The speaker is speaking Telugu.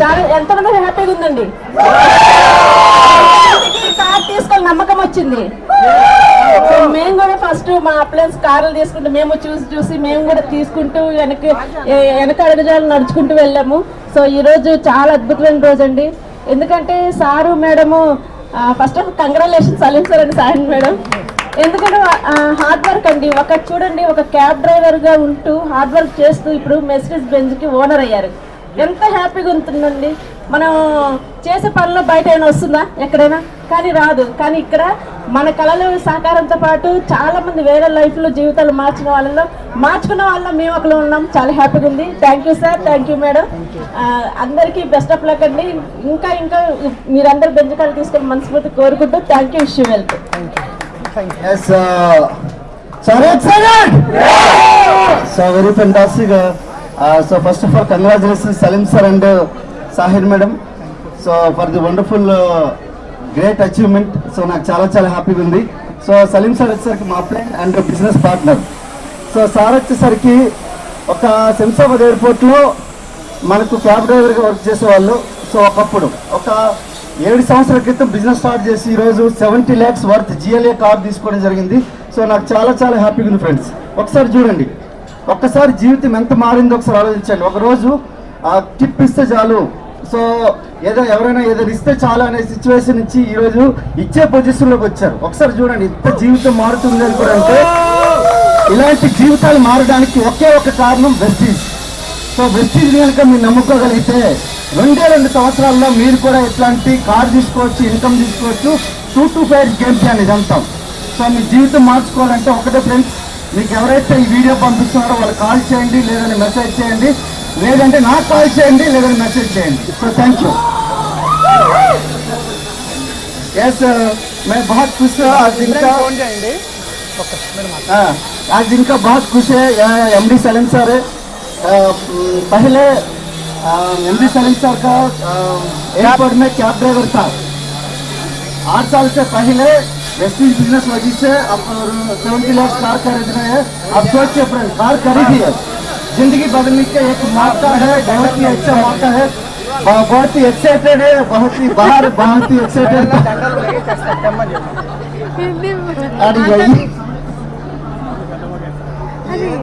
చాలా ఎంతమంది హ్యాపీగా ఉందండి. కార్ తీసుకొని నమ్మకం వచ్చింది. మేము కూడా ఫస్ట్ మా అప్లయన్స్ కార్లు తీసుకుంటూ మేము చూసి చూసి మేము కూడా తీసుకుంటూ వెనక వెనక అడుగుజాలు నడుచుకుంటూ వెళ్ళాము. సో ఈరోజు చాలా అద్భుతమైన రోజు అండి. ఎందుకంటే sir madam first of congratulations Saleem sir అండి సాయం మేడం. ఎందుకంటే హార్డ్ వర్క్ అండి. ఒక చూడండి ఒక క్యాబ్ డ్రైవర్గా ఉంటూ హార్డ్ వర్క్ చేస్తూ ఇప్పుడు మెర్సిడీస్ బెంజ్కి ఓనర్ అయ్యారు. ఎంత హ్యాపీగా ఉంటుందండి? మనం చేసే పనిలో బయట ఏమైనా వస్తుందా? ఎక్కడైనా? కానీ రాదు. కానీ ఇక్కడ మన కళలు సహకారంతో పాటు చాలా మంది వేరే లైఫ్లో జీవితాలు మార్చిన వాళ్ళలో మార్చుకున్న వాళ్ళ మేము ఒకరు ఉన్నాం. చాలా హ్యాపీగా ఉంది. Thank you sir thank you madam అందరికీ బెస్ట్ ఆఫ్ లక్ అండి. ఇంకా ఇంకా మీరందరూ బెంజకాలు తీసుకొని మనస్ఫూర్తి కోరుకుంటూ thank you issue welcome Yes, uh. So very fantastic. Uh, so first of all all, Saleem sir and Sahir madam so for the wonderful great achievement so నాకు చాలా చాలా హ్యాపీగా ఉంది. సో సలీం సార్ వచ్చేసరికి మా friend and business partner so sir వచ్చేసరికి ఒక శంషాబాద్ ఎయిర్పోర్ట్లో మనకు క్యాబ్ డ్రైవర్గా వర్క్ చేసేవాళ్ళు. సో ఒకప్పుడు ఒక ఏడు సంవత్సరాల క్రితం బిజినెస్ స్టార్ట్ చేసి ఈరోజు seventy lakhs worth GLA car తీసుకోవడం జరిగింది. సో నాకు చాలా చాలా హ్యాపీగా ఉంది ఫ్రెండ్స్ ఒకసారి చూడండి. ఒక్కసారి జీవితం ఎంత మారిందో ఒకసారి ఆలోచించండి. ఒకరోజు ఆ టిప్ ఇస్తే చాలు. సో ఏదో ఎవరైనా ఏదైనా ఇస్తే చాలు అనే సిచ్యువేషన్ నుంచి ఈరోజు ఇచ్చే పొజిషన్లోకి వచ్చారు. ఒకసారి చూడండి ఇంత జీవితం మారుతుంది అని కూడా అంటే ఇలాంటి జీవితాలు మారడానికి ఒకే ఒక కారణం వెస్టీజ్ సో వెస్టీజ్ కనుక మీరు నమ్ముకోగలిగితే రెండే రెండు సంవత్సరాల్లో మీరు కూడా ఇట్లాంటి కార్ తీసుకోవచ్చు ఇన్కమ్ తీసుకోవచ్చు two to five games plan ఇదంతా. సో మీ జీవితం మార్చుకోవాలంటే ఒకటే ఫ్రెండ్స్ మీకు ఎవరైతే ఈ వీడియో పంపిస్తున్నారో వాళ్ళు కాల్ చేయండి లేదంటే మెసేజ్ చేయండి లేదంటే నాకు కాల్ చేయండి లేదంటే మెసేజ్ చేయండి సో థ్యాంక్ యూ यस मैं बहुत खुश हूँ आज दिन का हाँ, आज दिन का बहुत खुश है एम डी सलीम सर है अ, म, पहले एम डी सलीम सर का अ, एयरपोर्ट में कैब ड्राइवर था आठ साल से पहले वेस्टिज बिज़नेस वजह से अब सेवेंटी लाख कार खरीद रहे हैं। अब सोच के फ्रेंड कार खरीदी है। ज़िंदगी बदलने का एक मौका है। बहुत ही अच्छा मौका है। बहुत ही एक्साइटेड है। बहुत ही बाहर बहुत ही एक्साइटेड अरे यही